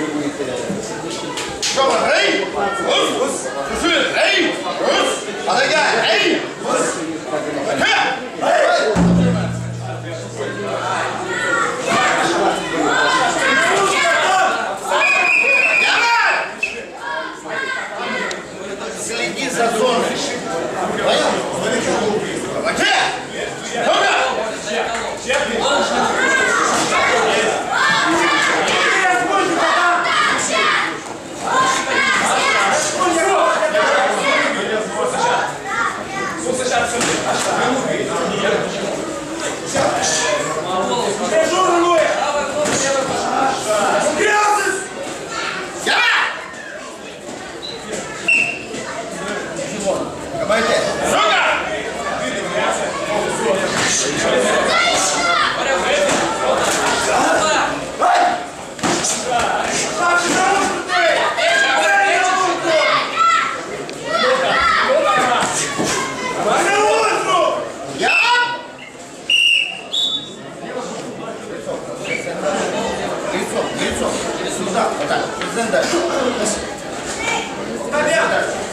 ви, гей? Ус, ус, сюди, гей, ус, а таке, гей, ус, таке, гей. Яна! Следи за зоной. Понял? Давайте. Сука! Лицо, лицо. Сюда, вот так. Президент дальше. Сила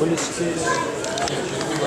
Polícia.